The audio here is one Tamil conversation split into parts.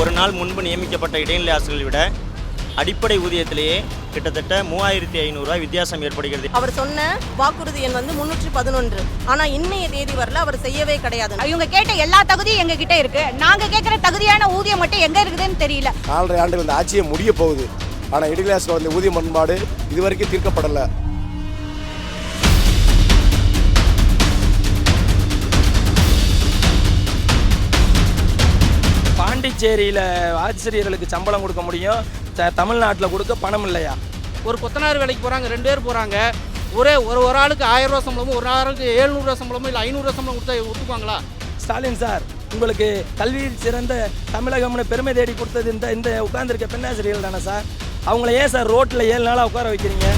ஒரு நாள் முன்பு நியமிக்கப்பட்ட இடைநிலை ஆசிரியர்களை விட அடிப்படை ஊதியத்திலேயே கிட்டத்தட்ட மூவாயிரத்தி ஐநூறுரூவா வித்தியாசம் ஏற்படுகிறது. அவர் சொன்ன வாக்குறுதி எண் வந்து முன்னூற்றி பதினொன்று. ஆனால் இன்னைய தேதி வரல அவர் செய்யவே கிடையாது. இவங்க கேட்ட எல்லா தகுதியும் எங்க கிட்ட இருக்கு. நாங்க கேட்கிற தகுதியான ஊதியம் மட்டும் எங்க இருக்குதுன்னு தெரியல. நாலரை ஆண்டுகள் இந்த ஆட்சியே முடிய போகுது. ஆனால் இடைநிலாசில் வந்து ஊதிய முரண்பாடு இது வரைக்கும் தீர்க்கப்படலை. பாண்டிச்சேரியில் ஆசிரியர்களுக்கு சம்பளம் கொடுக்க முடியும். த- தமிழ்நாட்டில் கொடுக்க பணம் இல்லையா? ஒரு கொத்தனார் வேலைக்கு போகிறாங்க ரெண்டு பேர் போகிறாங்க ஒரே ஒரு ஒரு ஆளுக்கு ஆயிரம் ரூபா சம்பளமும் ஒரு ஆளுக்கு எழுநூறுவா சம்பளமும் இல்லை ஐநூறுரூவா சம்பளம் கொடுத்தா ஒத்துக்குவாங்களா? ஸ்டாலின் சார் உங்களுக்கு கல்வியில் சிறந்த தமிழகம்னு பெருமை தேடி கொடுத்தது இந்த இந்த உட்கார்ந்திருக்க பெண்ணாசிரியர்கள் தானே சார்? அவங்கள ஏன் சார் ரோட்டில் ஏழு நாளாக உட்கார வைக்கிறீங்க?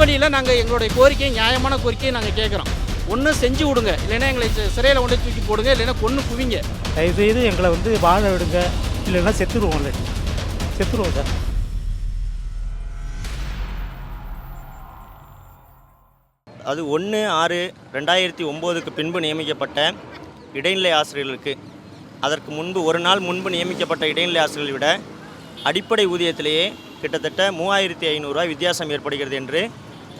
அறவழியில் நாங்கள் எங்களுடைய கோரிக்கையை நியாயமான கோரிக்கையை நாங்கள் கேட்குறோம் ஒன்று செஞ்சு விடுங்க. இல்லைன்னா எங்களை சிறையில் கொண்டு தூக்கி போடுங்க. இல்லைன்னா கொன்று குவிங்க. தயவுசெய்து எங்களை வந்து வாழ விடுங்க. இல்லைன்னா செத்துருவோம் இல்லாட்டி செத்துருவோம் சார். அது ஒன்று ஆறு ரெண்டாயிரத்தி ஒம்போதுக்கு பின்பு நியமிக்கப்பட்ட இடைநிலை ஆசிரியர்களுக்கு அதற்கு முன்பு ஒரு நாள் முன்பு நியமிக்கப்பட்ட இடைநிலை ஆசிரியர்களை விட அடிப்படை ஊதியத்திலேயே கிட்டத்தட்ட மூவாயிரத்தி ஐநூறுரூவா வித்தியாசம் ஏற்படுகிறது என்று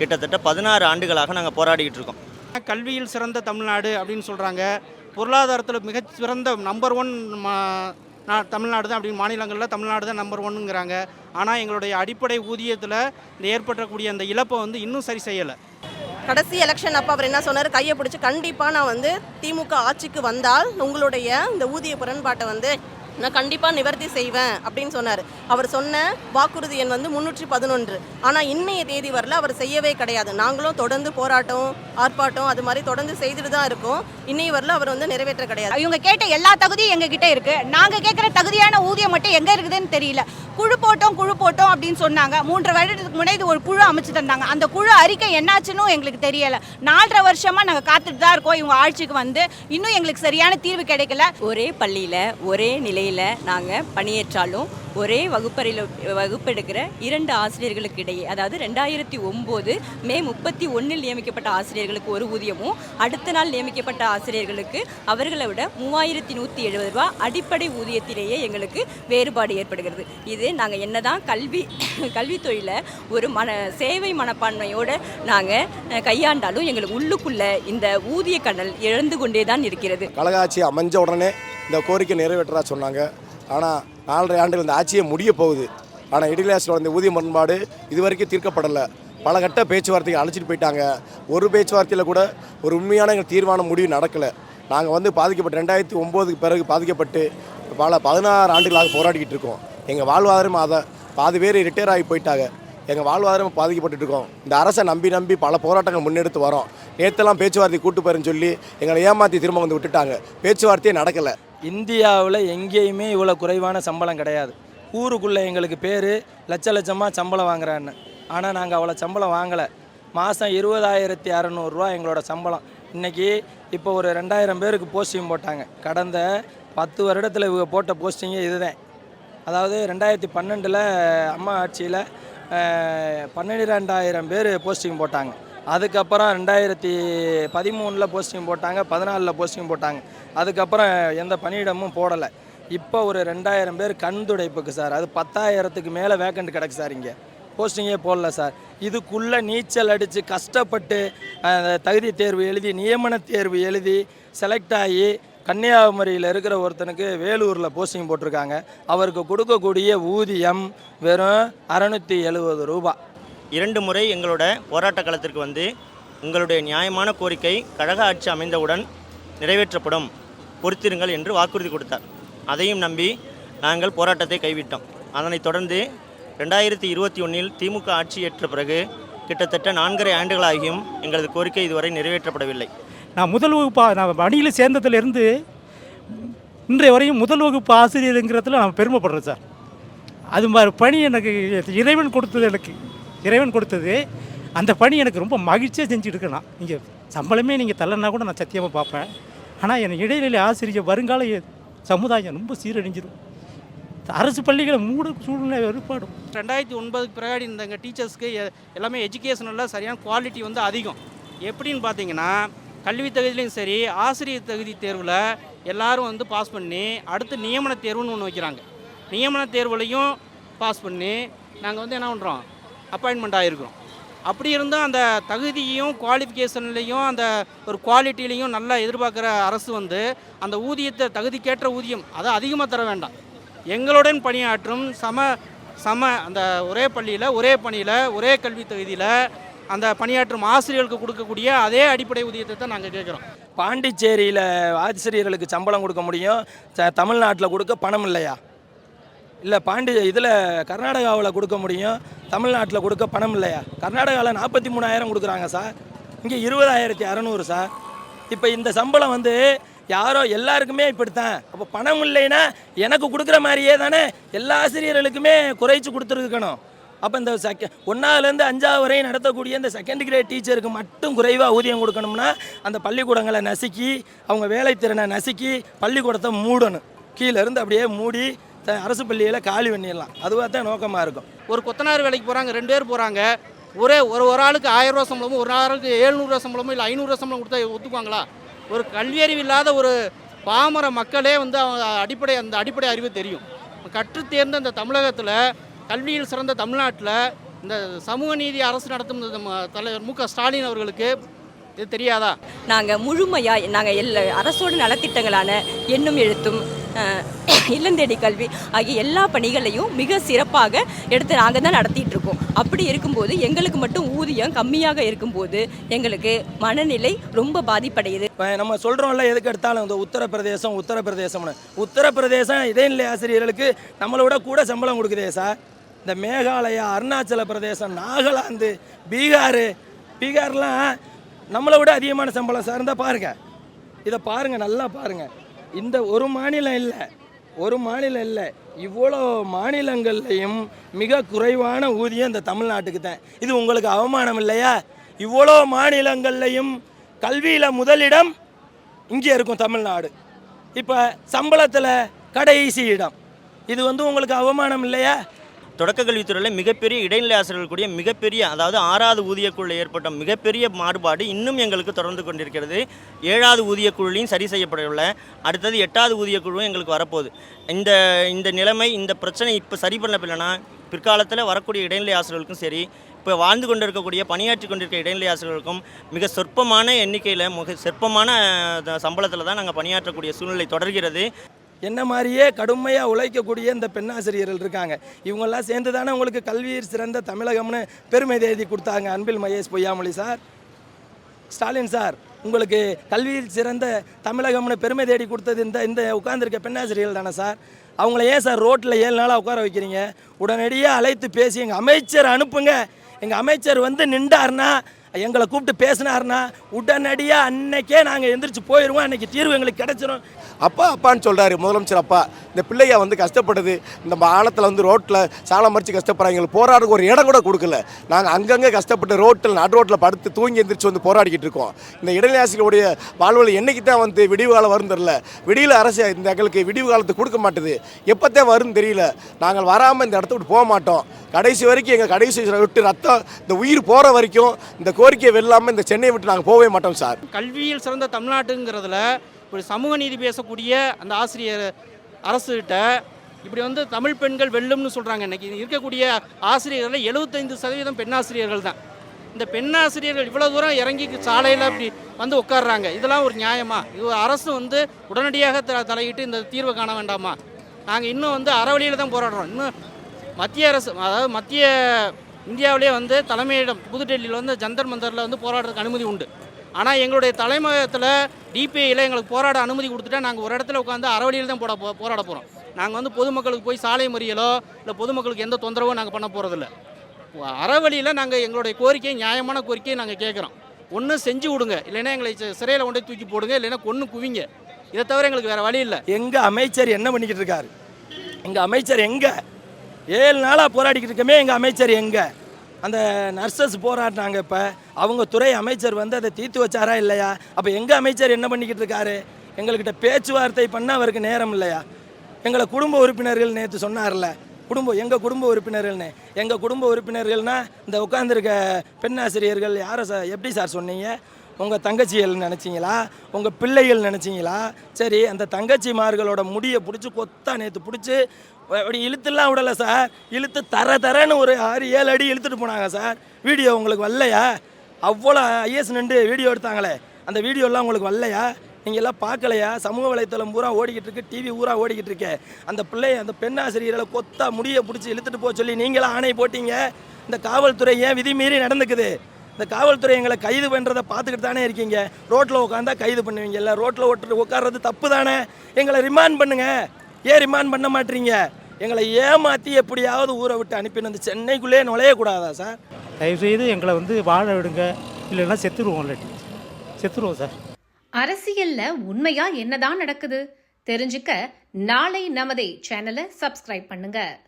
கிட்டத்தட்ட பதினாறு ஆண்டுகளாக நாங்கள் போராடிக்கிட்டு இருக்கோம். கல்வியில் சிறந்த தமிழ்நாடு அப்படின்னு சொல்கிறாங்க பொருளாதாரத்தில் மிகச் சிறந்த நம்பர் ஒன் தமிழ்நாடு தான் அப்படின்னு மாநிலங்களில் தமிழ்நாடு தான் நம்பர் ஒன்னுங்கிறாங்க ஆனால் எங்களுடைய அடிப்படை ஊதியத்தில் இந்த ஏற்பட்டக்கூடிய அந்த இழப்பை வந்து இன்னும் சரி செய்யலை. கடைசி எலெக்ஷன் அப்போ அவர் என்ன சொன்னார்? கையை பிடிச்சி கண்டிப்பாக நான் வந்து திமுக ஆட்சிக்கு வந்தால் உங்களுடைய இந்த ஊதிய முரண்பாட்டை வந்து நான் கண்டிப்பாக நிவர்த்தி செய்வேன் அப்படின்னு சொன்னார். அவர் சொன்ன வாக்குறுதி எண் வந்து முன்னூற்றி பதினொன்று. ஆனால் இன்னைய தேதி வரல அவர் செய்யவே கிடையாது. நாங்களும் தொடர்ந்து போராட்டம் ஆர்ப்பாட்டம் அது மாதிரி தொடர்ந்து செய்துட்டு தான் இருக்கோம். இன்னைய வரல அவர் வந்து நிறைவேற்ற கிடையாது. இவங்க கேட்ட எல்லா தகுதியும் எங்க கிட்ட இருக்கு. நாங்க கேட்கிற தகுதியான ஊதியம் மட்டும் எங்க இருக்குதுன்னு தெரியல. குழு போட்டோம் குழு போட்டோம் அப்படின்னு சொன்னாங்க. மூன்று வருடத்துக்கு முன்னாடி இது ஒரு குழு அமைச்சு தந்தாங்க. அந்த குழு அறிக்கை என்னாச்சுன்னு எங்களுக்கு தெரியல. நாலரை வருஷமா நாங்க காத்துட்டு தான் இருக்கோம். இவங்க ஆட்சிக்கு வந்து இன்னும் எங்களுக்கு சரியான தீர்வு கிடைக்கல. ஒரே பள்ளியில் ஒரே நிலையில் நாங்கள் பணியேற்றாலும் ஒரே வகுப்பறையில் வகுப்பெடுக்கிற இரண்டு ஆசிரியர்களுக்கு இடையே அதாவது ரெண்டாயிரத்தி ஒம்பது மே முப்பத்தி ஒன்றில் நியமிக்கப்பட்ட ஆசிரியர்களுக்கு ஒரு ஊதியமும் அடுத்த நாள் நியமிக்கப்பட்ட ஆசிரியர்களுக்கு அவர்களை விட மூவாயிரத்தி நூற்றி எழுபது ரூபா அடிப்படை ஊதியத்திலேயே எங்களுக்கு வேறுபாடு ஏற்படுகிறது. இது நாங்கள் என்னதான் கல்வி கல்வித்துறையில் ஒரு மன சேவை மனப்பான்மையோடு நாங்கள் கையாண்டாலும் எங்களுக்கு உள்ளுக்குள்ள இந்த ஊதிய கடல் இழந்து கொண்டே தான் இருக்கிறது. கழகாட்சி அமைஞ்ச உடனே இந்த கோரிக்கை நிறைவேற்றதா சொன்னாங்க. ஆனால் நாலரை ஆண்டுகள் இந்த ஆட்சியே முடிய போகுது. ஆனால் இடைநிலாசில் வந்து ஊதிய முரண்பாடு இது வரைக்கும் தீர்க்கப்படலை. பல கட்ட பேச்சுவார்த்தைக்கு அழைச்சிட்டு போயிட்டாங்க. ஒரு பேச்சுவார்த்தையில் கூட ஒரு உண்மையான எங்கள் தீர்மான முடிவு நடக்கலை. நாங்கள் வந்து பாதிக்கப்பட்டு ரெண்டாயிரத்தி ஒம்போதுக்கு பிறகு பாதிக்கப்பட்டு பல பதினாறு ஆண்டுகளாக போராடிக்கிட்டு இருக்கோம். எங்கள் வாழ்வாதாரம் அதை பாதி பேர் ரிட்டையர் ஆகி போயிட்டாங்க. எங்கள் வாழ்வாதாரம் பாதிக்கப்பட்டு இருக்கோம். இந்த அரசை நம்பி நம்பி பல போராட்டங்கள் முன்னெடுத்து வரோம். நேற்றெல்லாம் பேச்சுவார்த்தை கூட்டு போயிருன்னு சொல்லி எங்களை ஏமாற்றி திரும்ப வந்து விட்டுட்டாங்க. பேச்சுவார்த்தையே நடக்கலை. இந்தியாவில் எங்கேயுமே இவ்வளோ குறைவான சம்பளம் கிடையாது. ஊருக்குள்ளே எங்களுக்கு பேர் லட்ச லட்சமாக சம்பளம் வாங்குறான்னு. ஆனால் நாங்கள் அவ்வளோ சம்பளம் வாங்கலை. மாதம் இருபதாயிரத்தி அறநூறுரூவா எங்களோட சம்பளம். இன்றைக்கி இப்போ ஒரு ரெண்டாயிரம் பேருக்கு போஸ்டிங் போட்டாங்க. கடந்த பத்து வருடத்தில் இவங்க போட்ட போஸ்டிங்கே இதுதான். அதாவது ரெண்டாயிரத்தி பன்னெண்டில் அம்மா ஆட்சியில் பன்னிரெண்டாயிரம் பேர் போஸ்டிங் போட்டாங்க. அதுக்கப்புறம் ரெண்டாயிரத்தி பதிமூணில் போஸ்டிங் போட்டாங்க பதினாலில் போஸ்டிங் போட்டாங்க. அதுக்கப்புறம் எந்த பணியிடமும் போடலை. இப்போ ஒரு ரெண்டாயிரம் பேர் கண் துடைப்புக்கு சார். அது பத்தாயிரத்துக்கு மேலே வேக்கண்ட் கிடக்கு சார் இங்கே. போஸ்டிங்கே போடல சார். இதுக்குள்ளே நீச்சல் அடித்து கஷ்டப்பட்டு தகுதி தேர்வு எழுதி நியமன தேர்வு எழுதி செலக்ட் ஆகி கன்னியாகுமரியில் இருக்கிற ஒருத்தனுக்கு வேலூரில் போஸ்டிங் போட்டிருக்காங்க. அவருக்கு கொடுக்கக்கூடிய ஊதியம் வெறும் அறநூற்றி எழுபது ரூபாய் இரண்டு முறை எங்களோட போராட்ட களத்திற்கு வந்து உங்களுடைய நியாயமான கோரிக்கை கழக ஆட்சி அமைந்தவுடன் நிறைவேற்றப்படும். பொறுத்திருங்கள் என்று வாக்குறுதி கொடுத்தார். அதையும் நம்பி நாங்கள் போராட்டத்தை கைவிட்டோம். அதனைத் தொடர்ந்து ரெண்டாயிரத்தி இருபத்தி ஒன்றில் திமுக ஆட்சி ஏற்ற பிறகு கிட்டத்தட்ட நான்கரை ஆண்டுகளாகியும் எங்களது கோரிக்கை இதுவரை நிறைவேற்றப்படவில்லை. நான் முதல் வகுப்பா நான் பணியில் சேர்ந்ததுலேருந்து இன்றைய வரையும் முதல் வகுப்பு ஆசிரியருங்கிறதுல நான் பெருமைப்படுறேன் சார். அது மாதிரி பணி எனக்கு இறைவன் கொடுத்தது எனக்கு. இறைவன் கொடுத்தது. அந்த பணி எனக்கு ரொம்ப மகிழ்ச்சியாக செஞ்சுட்டு இருக்கேன் நீங்கள் சம்பளமே நீங்கள் தள்ளனா கூட நான் சத்தியமாக பார்ப்பேன். ஆனால் என் இடைநிலை ஆசிரியர் வருங்கால சமுதாயம் ரொம்ப சீரழிஞ்சிடும் அரசு பள்ளிகளை மூட சூழ்நிலை ஏற்படும். ரெண்டாயிரத்தி ஒன்பதுக்கு பிறகு இந்த டீச்சர்ஸ்க்கு எல்லாமே எஜுகேஷனில் சரியான குவாலிட்டி வந்து அதிகம். எப்படின்னு பார்த்தீங்கன்னா கல்வி தகுதியிலையும் சரி ஆசிரியர் தகுதி தேர்வில் எல்லாரும் வந்து பாஸ் பண்ணி அடுத்து நியமன தேர்வுன்னு ஒன்று வைக்கிறாங்க. நியமன தேர்வுலையும் பாஸ் பண்ணி நாங்கள் வந்து என்ன பண்ணுறோம் அப்பாயின்மெண்ட் ஆகிருக்கிறோம் அப்படி இருந்தால் அந்த தகுதியையும் குவாலிஃபிகேஷன்லேயும் அந்த ஒரு குவாலிட்டிலையும் நல்லா எதிர்பார்க்குற அரசு வந்து அந்த ஊதியத்தை தகுதிக்கேற்ற ஊதியம் அதை அதிகமாக தர வேண்டாம். எங்களுடன் பணியாற்றும் சம சம அந்த ஒரே பள்ளியில் ஒரே பணியில் ஒரே கல்வி தகுதியில் அந்த பணியாற்றும் ஆசிரியர்களுக்கு கொடுக்கக்கூடிய அதே அடிப்படை ஊதியத்தை தான் நாங்கள் கேட்குறோம். பாண்டிச்சேரியில் ஆசிரியர்களுக்கு சம்பளம் கொடுக்க முடியும். ச- தமிழ்நாட்டில் கொடுக்க பணம் இல்லையா? இல்லை பாண்டி இதில் கர்நாடகாவில் கொடுக்க முடியும் தமிழ்நாட்டில் கொடுக்க பணம் இல்லையா? கர்நாடகாவில் நாற்பத்தி மூணாயிரம் கொடுக்குறாங்க சார் இங்கே இருபதாயிரத்தி அறநூறு சார் இப்போ இந்த சம்பளம் வந்து யாரோ எல்லாருக்குமே இப்படித்தான். அப்போ பணம் இல்லைன்னா எனக்கு கொடுக்குற மாதிரியே தானே எல்லா ஆசிரியர்களுக்குமே குறைச்சி கொடுத்துருக்கணும். அப்போ இந்த செக ஒன்றாவதுலேருந்து அஞ்சாவது வரையும் நடத்தக்கூடிய இந்த செகண்ட் கிரேட் டீச்சருக்கு மட்டும் குறைவாக ஊதியம் கொடுக்கணும்னா அந்த பள்ளிக்கூடங்களை நசுக்கி அவங்க வேலைத்திறனை நசுக்கி பள்ளிக்கூடத்தை மூடணும். கீழேருந்து அப்படியே மூடி அரசு பள்ளியில் காலி பண்ணிடலாம். அதுவாக தான் நோக்கமாக இருக்கும். ஒரு கொத்தனார் வேலைக்கு போகிறாங்க ரெண்டு பேர் போகிறாங்க ஒரே ஒரு ஒரு ஆளுக்கு ஆயிரம் ரூபா சம்பளமும் ஒரு ஆளுக்கு எழுநூறுவா சம்பளமும் இல்லை ஐநூறுரூவா சம்பளம் கொடுத்தா ஒத்துக்குவாங்களா? ஒரு கல்வியறிவு இல்லாத ஒரு பாமர மக்களே வந்து அவங்க அடிப்படை அந்த அடிப்படை அறிவு தெரியும். கற்றுத் தேர்ந்த இந்த தமிழகத்தில் கல்வியில் சிறந்த தமிழ்நாட்டில் இந்த சமூக நீதி அரசு நடத்தும் தலைவர் மு க ஸ்டாலின் அவர்களுக்கு இது தெரியாதா? நாங்கள் முழுமையாக நாங்கள் எல்லா அரசோட நலத்திட்டங்களான எண்ணும் எழுத்தும் இல்லந்தேடி கல்வி ஆகிய எல்லா பணிகளையும் மிக சிறப்பாக எடுத்து நாங்கள் தான் நடத்திட்டு இருக்கோம். அப்படி இருக்கும்போது எங்களுக்கு மட்டும் ஊதியம் கம்மியாக இருக்கும்போது எங்களுக்கு மனநிலை ரொம்ப பாதிப்படையுது. இப்போ நம்ம சொல்கிறோம்ல எதுக்கு எடுத்தாலும் இந்த உத்தரப்பிரதேசம் உத்தரப்பிரதேசம்னு. உத்தரப்பிரதேசம் இடைநிலை ஆசிரியர்களுக்கு நம்மளை விட கூட சம்பளம் கொடுக்குதே சார். இந்த மேகாலயா அருணாச்சல பிரதேசம் நாகாலாந்து பீகார் பீகார்லாம் நம்மளை விட அதிகமான சம்பளம் சார். இருந்தால் பாருங்கள் இதை பாருங்கள் நல்லா பாருங்கள் இந்த ஒரு மாநிலம் இல்லை. ஒரு மாநிலம் இல்லை. இவ்வளோ மாநிலங்கள்லையும் மிக குறைவான ஊதியம் இந்த தமிழ்நாட்டுக்கு தான். இது உங்களுக்கு அவமானம் இல்லையா? இவ்வளோ மாநிலங்கள்லையும் கல்வியில் முதலிடம் இங்கே இருக்கும் தமிழ்நாடு. இப்போ சம்பளத்தில் கடைசி இடம். இது வந்து உங்களுக்கு அவமானம் இல்லையா? தொடக்க கல்வித்துறையில் மிகப்பெரிய இடைநிலை ஆசிரியர்கள் கூடிய மிகப்பெரிய அதாவது ஆறாவது ஊதியக்குழு ஏற்பட்ட மிகப்பெரிய மாறுபாடு இன்னும் எங்களுக்கு தொடர்ந்து கொண்டிருக்கிறது. ஏழாவது ஊதியக்குழுலையும் சரி செய்யப்படவில்லை. அடுத்தது எட்டாவது ஊதியக்குழுவும் எங்களுக்கு வரப்போகுது. இந்த இந்த நிலைமை இந்த பிரச்சனை இப்போ சரி பண்ணப்பில்லைன்னா பிற்காலத்தில் வரக்கூடிய இடைநிலை ஆசிரியர்களுக்கும் சரி இப்போ வாழ்ந்து கொண்டிருக்கக்கூடிய பணியாற்றி கொண்டிருக்க இடைநிலை ஆசிரியர்களுக்கும் மிக சொற்பமான எண்ணிக்கையில் மிக சொற்பமான சம்பளத்தில் தான் நாங்கள் பணியாற்றக்கூடிய சூழ்நிலை தொடர்கிறது. என்ன மாதிரியே கடுமையாக உழைக்கக்கூடிய இந்த பெண்ணாசிரியர்கள் இருக்காங்க. இவங்கெல்லாம் சேர்ந்து தானே உங்களுக்கு கல்வியில் சிறந்த தமிழகம்னு பெருமை தேதி கொடுத்தாங்க அன்பில் மகேஷ் பொய்யாமொழி சார். ஸ்டாலின் சார் உங்களுக்கு கல்வியில் சிறந்த தமிழகம்னு பெருமை தேடி கொடுத்தது இந்த இந்த உட்கார்ந்துருக்க பெண்ணாசிரியர்கள் தானே சார். அவங்கள ஏன் சார் ரோட்டில் ஏழு நாளாக உட்கார வைக்கிறீங்க? உடனடியாக அழைத்து பேசி எங்கள் அமைச்சர் அனுப்புங்க. எங்கள் அமைச்சர் வந்து நின்றாருன்னா எங்களை கூப்பிட்டு பேசினாருன்னா உடனடியாக அன்னைக்கே நாங்கள் எந்திரிச்சு போயிடுவோம் அன்னைக்கு தீர்வு எங்களுக்கு கிடைச்சிரும். அப்பா அப்பான்னு சொல்கிறாரு முதலமைச்சர் அப்பா. இந்த பிள்ளைய வந்து கஷ்டப்படுது. இந்த ஆழத்தில் வந்து ரோட்டில் சாலம் மறித்து கஷ்டப்படுறாங்க. எங்களுக்கு போராடுறதுக்கு ஒரு இடம் கூட கொடுக்கல. நாங்கள் அங்கங்கே கஷ்டப்பட்டு ரோட்டில் நடு ரோட்டில் படுத்து தூங்கி எந்திரிச்சு வந்து போராடிக்கிட்டு இருக்கோம். இந்த இடைநிலையாசிகளுடைய வாழ்வில் என்னைக்கு தான் வந்து விடிவு காலம் வரும் தெரில விடியில் அரசு இந்த எங்களுக்கு விடிவு காலத்தை கொடுக்க மாட்டுது. எப்போத்தான் வரும்னு தெரியல. நாங்கள் வராமல் இந்த இடத்த விட்டு போக மாட்டோம். கடைசி வரைக்கும் எங்கள் கடைசி விட்டு ரத்தம் இந்த உயிர் போகிற வரைக்கும் இந்த கோரிக்கையை வெல்லாமல் இந்த சென்னையை விட்டு நாங்கள் போகவே மாட்டோம் சார். கல்வியில் சிறந்த தமிழ்நாட்டுங்கிறதுல இப்படி சமூக நீதி பேசக்கூடிய அந்த ஆசிரியர் அரசுகிட்ட இப்படி வந்து தமிழ் பெண்கள் வெல்லும்னு சொல்கிறாங்க இன்னைக்கு இருக்கக்கூடிய ஆசிரியர்களில் எழுபத்தைந்து சதவீதம் பெண்ணாசிரியர்கள் தான். இந்த பெண்ணாசிரியர்கள் இவ்வளோ தூரம் இறங்கி சாலையில் அப்படி வந்து உட்கார்றாங்க. இதெல்லாம் ஒரு நியாயமா? இது அரசு வந்து உடனடியாக த தலையிட்டு இந்த தீர்வை காண வேண்டாமா? நாங்கள் இன்னும் வந்து அறவழியில் தான் போராடுறோம். இன்னும் மத்திய அரசு அதாவது மத்திய இந்தியாவிலே வந்து தலைமையிடம் புதுடெல்லியில் வந்து ஜந்தர் மந்தரில் வந்து போராடுறதுக்கு அனுமதி உண்டு. ஆனால் எங்களுடைய தலைமையகத்தில் டிபிஐயில் எங்களுக்கு போராட அனுமதி கொடுத்துட்டா நாங்கள் ஒரு இடத்துல உட்காந்து அறவழியில் தான் போட போ- போராட போகிறோம் நாங்கள் வந்து பொதுமக்களுக்கு போய் சாலை மறியலோ இல்லை பொதுமக்களுக்கு எந்த தொந்தரவோ நாங்கள் பண்ண போகிறதில்ல அறவழியில் நாங்கள் எங்களுடைய கோரிக்கை நியாயமான கோரிக்கையை நாங்கள் கேட்குறோம் ஒன்று செஞ்சு விடுங்க. இல்லைன்னா எங்களை சிறையில் கொண்டு போய் தூக்கி போடுங்க. இல்லைன்னா கொன்று குவிங்க. இதை தவிர எங்களுக்கு வேறு வழி இல்லை. எங்கள் அமைச்சர் என்ன பண்ணிக்கிட்டு இருக்காரு? எங்கள் அமைச்சர் எங்கே? ஏழு நாளாக போராடிக்கிட்டு இருக்கமே எங்கள் அமைச்சர் எங்கே? அந்த நர்சஸ் போராடினாங்க இப்போ. அவங்க துறை அமைச்சர் வந்து அதை தீர்த்து வச்சாரா இல்லையா? அப்போ எங்கள் அமைச்சர் என்ன பண்ணிக்கிட்டு இருக்காரு? எங்கள்கிட்ட பேச்சுவார்த்தை பண்ண அவருக்கு நேரம் இல்லையா? எங்களை குடும்ப உறுப்பினர்கள் நேற்று சொன்னார்ல. குடும்பம் எங்கள் குடும்ப உறுப்பினர்கள்னு. எங்கள் குடும்ப உறுப்பினர்கள்னால் இந்த உட்காந்துருக்க பெண்ணாசிரியர்கள் யாரை சார் எப்படி சார் சொன்னீங்க? உங்கள் தங்கச்சிகள் நினச்சிங்களா? உங்கள் பிள்ளைகள் நினச்சிங்களா? சரி அந்த தங்கச்சிமார்களோட முடியை பிடிச்சி கொத்தா நேற்று பிடிச்சி அப்படி இழுத்துலாம் விடலை சார். இழுத்து தர தரன்னு ஒரு ஆறு ஏழு அடி இழுத்துட்டு போனாங்க சார். வீடியோ உங்களுக்கு வரலையா? அவ்வளோ ஐஎஸ் நின்று வீடியோ எடுத்தாங்களே. அந்த வீடியோலாம் உங்களுக்கு வரலையா? நீங்கள் எல்லாம் பார்க்கலையா? சமூக வலைத்தளம் பூரா ஓடிக்கிட்டு இருக்கு டிவி ஊரா ஓடிக்கிட்டு இருக்கு. அந்த பிள்ளைய அந்த பெண் ஆசிரியர்களை கொத்தா முடியை பிடிச்சி இழுத்துட்டு போக சொல்லி நீங்களாம் ஆணை போட்டீங்க? இந்த காவல்துறை ஏன் விதி மீறி நடந்துக்குது? இந்த காவல்துறை எங்களை கைது பண்ணுறதை பார்த்துக்கிட்டு தானே இருக்கீங்க? ரோட்டில் உட்காந்தா கைது பண்ணுவீங்கல்ல ரோட்டில் ஓட்டு உட்கார்றது தப்பு தானே? எங்களை ரிமாண்ட் பண்ணுங்க. ஏன் ரிமாண்ட் பண்ண மாட்டீங்க? எங்களை ஏமாற்றி எப்படியாவது ஊரை விட்டு அனுப்பின அந்த சென்னைக்குள்ளேயே நுழையக்கூடாதா சார்? தயவுசெய்து எங்களை வந்து வாழ விடுங்க. இல்லைன்னா செத்துருவோம் இல்லாட்டி. செத்துருவோம் சார். அரசியல்ல உண்மையா என்னதான் நடக்குது? தெரிஞ்சுக்க நாளை நமதே சேனலை சப்ஸ்கிரைப் பண்ணுங்க.